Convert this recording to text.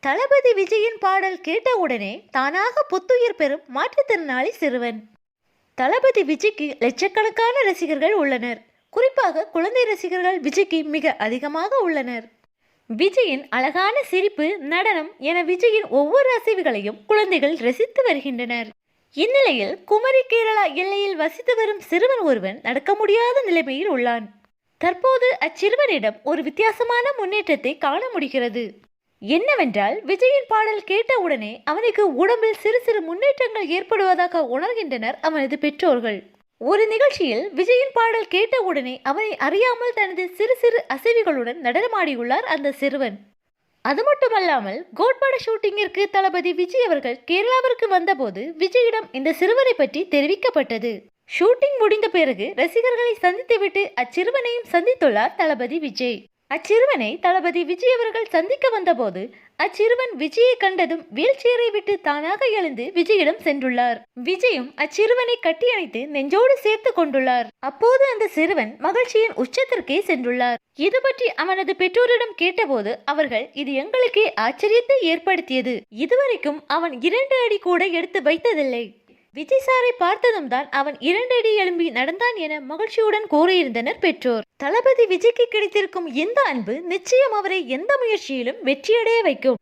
தளபதி விஜயின் பாடல் கேட்டவுடனே தானாக புத்துயிர் பெறும் மாற்றுத்திறனாளி சிறுவன். தளபதி விஜய்க்கு லட்சக்கணக்கான ரசிகர்கள் உள்ளனர். குறிப்பாக குழந்தை ரசிகர்கள் விஜய்க்கு மிக அதிகமாக உள்ளனர். விஜயின் அழகான சிரிப்பு நடனம் என விஜயின் ஒவ்வொரு அசைவுகளையும் குழந்தைகள் ரசித்து வருகின்றனர். இந்நிலையில் குமரி கேரளா எல்லையில் வசித்து வரும் சிறுவன் ஒருவன் நடக்க முடியாத நிலைமையில் உள்ளான். தற்போது அச்சிறுவனிடம் ஒரு வித்தியாசமான முன்னேற்றத்தை காண முடிகிறது. என்னவென்றால் விஜயின் பாடல் கேட்டவுடனே அவனுக்கு உடம்பில் சிறு சிறு முன்னேற்றங்கள் ஏற்படுவதாக உணர்கின்றனர் அவனது பெற்றோர்கள். ஒரு நிகழ்ச்சியில் விஜயின் பாடல் கேட்டவுடனே அவனை அறியாமல் தனது சிறு சிறு அசைவுகளுடன் நடனமாடியுள்ளார் அந்த சிறுவன். அது மட்டுமல்லாமல் கோட்பாடு ஷூட்டிங்கிற்கு தளபதி விஜய் அவர்கள் கேரளாவிற்கு வந்தபோது விஜயிடம் இந்த சிறுவனை பற்றி தெரிவிக்கப்பட்டது. ஷூட்டிங் முடிந்த பிறகு ரசிகர்களை சந்தித்துவிட்டு அச்சிறுவனையும் சந்தித்துள்ளார் தளபதி விஜய். அச்சிறுவனை தளபதி விஜய் அவர்கள் சந்திக்க வந்தபோது அச்சிறுவன் விஜயை கண்டதும் வீழ்ச்சியரை விட்டு தானாக எழுந்து விஜயிடம் சென்றுள்ளார். விஜயும் அச்சிறுவனை கட்டியணைத்து நெஞ்சோடு சேர்த்து கொண்டுள்ளார். அப்போது அந்த சிறுவன் மகிழ்ச்சியின் உச்சத்திற்கே சென்றுள்ளார். இது பற்றி அவனது பெற்றோரிடம் கேட்டபோது அவர்கள் இது எங்களுக்கே ஆச்சரியத்தை ஏற்படுத்தியது. இதுவரைக்கும் அவன் இரண்டு அடி கூட எடுத்து வைத்ததில்லை. விஜய் சாரை பார்த்ததும் தான் அவன் இரண்டடி எழும்பி நடந்தான் என மகிழ்ச்சியுடன் கூறியிருந்தனர் பெற்றோர். தளபதி விஜய்க்கு கிடைத்திருக்கும் இந்த அன்பு நிச்சயம் அவரை எந்த முயற்சியிலும் வெற்றியடைய வைக்கும்.